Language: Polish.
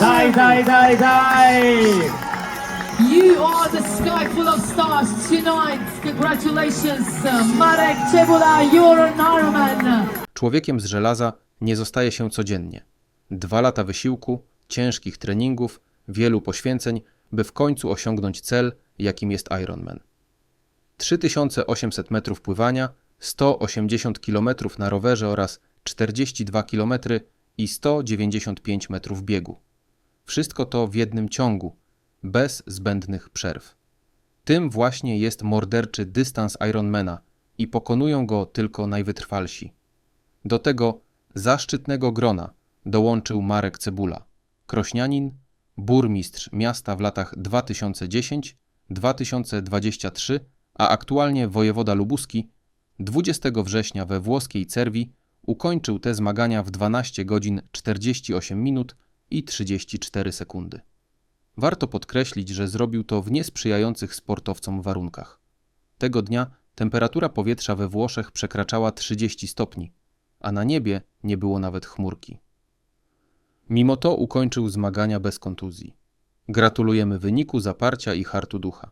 Daj, daj, daj, daj! You are the sky full of stars tonight. Congratulations, uh, Marek Cebula, you're an Ironman. Człowiekiem z żelaza nie zostaje się codziennie. Dwa lata wysiłku, ciężkich treningów, wielu poświęceń, by w końcu osiągnąć cel, jakim jest Ironman. 3800 metrów pływania, 180 km na rowerze oraz 42 km i 195 metrów biegu. Wszystko to w jednym ciągu, bez zbędnych przerw. Tym właśnie jest morderczy dystans Ironmana i pokonują go tylko najwytrwalsi. Do tego zaszczytnego grona dołączył Marek Cebula, krośnianin, burmistrz miasta w latach 2010-2023, a aktualnie wojewoda lubuski 20 września we włoskiej Cerwi ukończył te zmagania w 12 godzin 48 minut i 34 sekundy. Warto podkreślić, że zrobił to w niesprzyjających sportowcom warunkach. Tego dnia temperatura powietrza we Włoszech przekraczała 30 stopni, a na niebie nie było nawet chmurki. Mimo to ukończył zmagania bez kontuzji. Gratulujemy wyniku, zaparcia i hartu ducha.